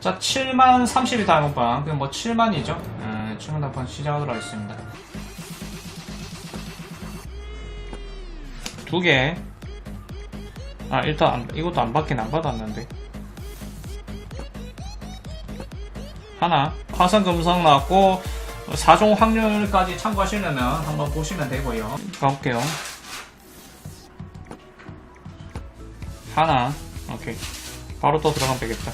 자, 7만 30이 다음번. 그럼 뭐 7만이죠? 음, 7만 다음번 시작하도록 하겠습니다. 두 개. 아, 일단, 안- 이것도 안 받긴 안 받았는데. 하나. 화성 금성 나왔고, 4종 확률까지 참고하시려면 한번 보시면 되고요. 가볼게요. 하나. 오케이. 바로 또 들어가면 되겠다.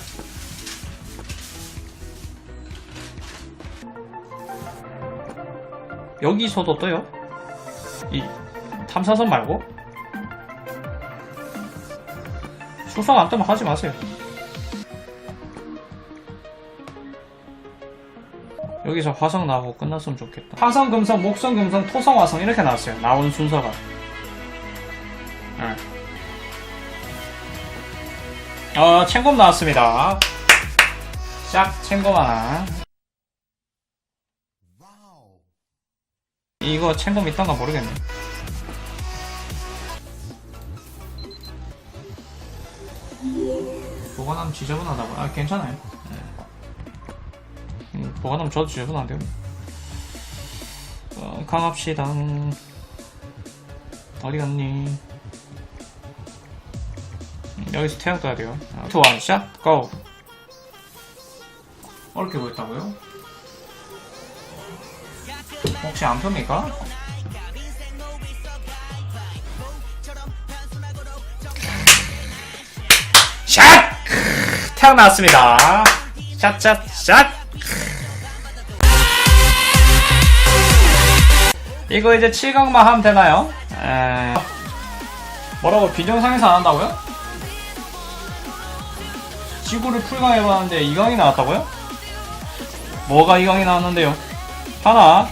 여기서도 떠요? 이 탐사선 말고? 수성 안 뜨면 하지 마세요. 여기서 화성 나오고 끝났으면 좋겠다. 화성, 금성, 목성, 금성, 토성, 화성 이렇게 나왔어요. 나온 순서가. 네. 어, 챙검 나왔습니다. 짝 챙검 하나. 이거 챙검 있던가 모르겠네. 보관하면 지저분하다고. 아, 괜찮아요. 네. 음, 보관하면 저도 지저분한데요. 어, 강합시다. 어디 갔니? 음, 여기서 태양 떠야 돼요. 투, 원, 샷, 고! 어렵게 보였다고요? 혹시 안 풉니까? 샷! 태양 나왔습니다. 샷, 샷, 샷! 이거 이제 7강만 하면 되나요? 에... 뭐라고 비정상에서 안 한다고요? 지구를 풀강 해봤는데 2강이 나왔다고요? 뭐가 2강이 나왔는데요? 하나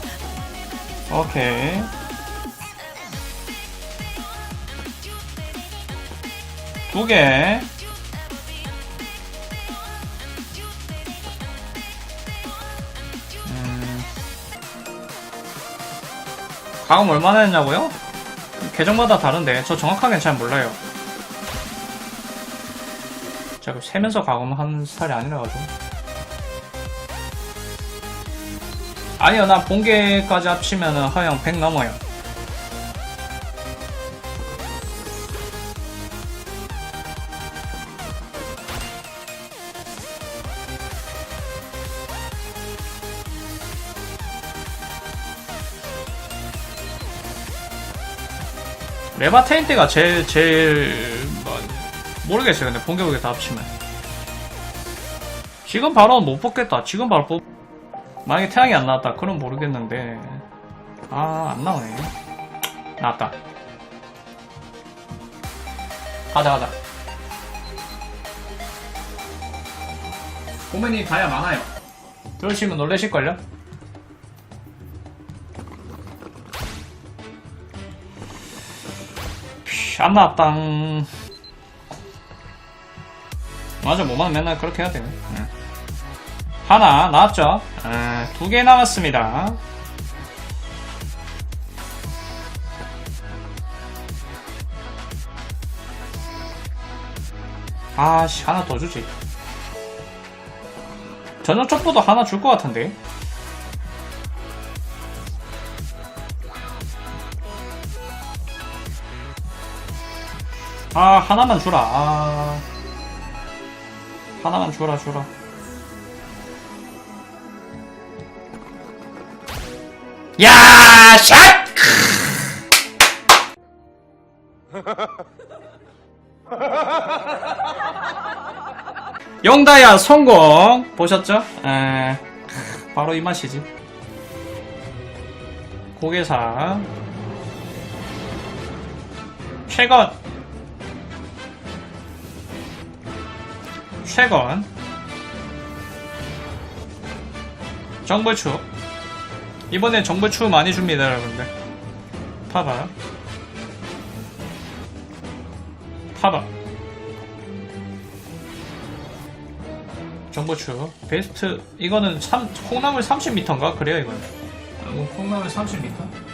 오케이 두개 가금 얼마나 했냐고요? 계정마다 다른데 저 정확하게는 잘 몰라요 제가 세면서 가금한 스타일이 아니라가지고 아니요, 나 본계까지 합치면은 하영 100 넘어요. 레바테인 때가 제일, 제일, 뭐, 모르겠어요. 근데 본격에 다 합치면. 지금 바로 못 뽑겠다. 지금 바로 뽑, 만약에 태양이 안 나왔다. 그럼 모르겠는데. 아, 안 나오네. 나왔다. 가자, 가자. 고맨이 다야 많아요. 들으시면 놀라실걸요? 나왔다. 맞아, 뭐만 맨날 그렇게 해야 돼요. 네. 하나 나왔죠? 두개 남았습니다. 아씨 하나 더 주지. 저녁 쪽보다 하나 줄 것 같은데. 아 하나만 주라. 아 하나만 주라 주라. 야, 샷! 영다야 성공 보셨죠? 에, 바로 이 맛이지. 고개사 최건 최건 정벌축 이번엔 정벌추 많이 줍니다 여러분들. 타봐 타봐 정보추. 베스트 이거는 3, 콩나물 30m인가? 그래요 이거는? 뭐 콩나물 30m?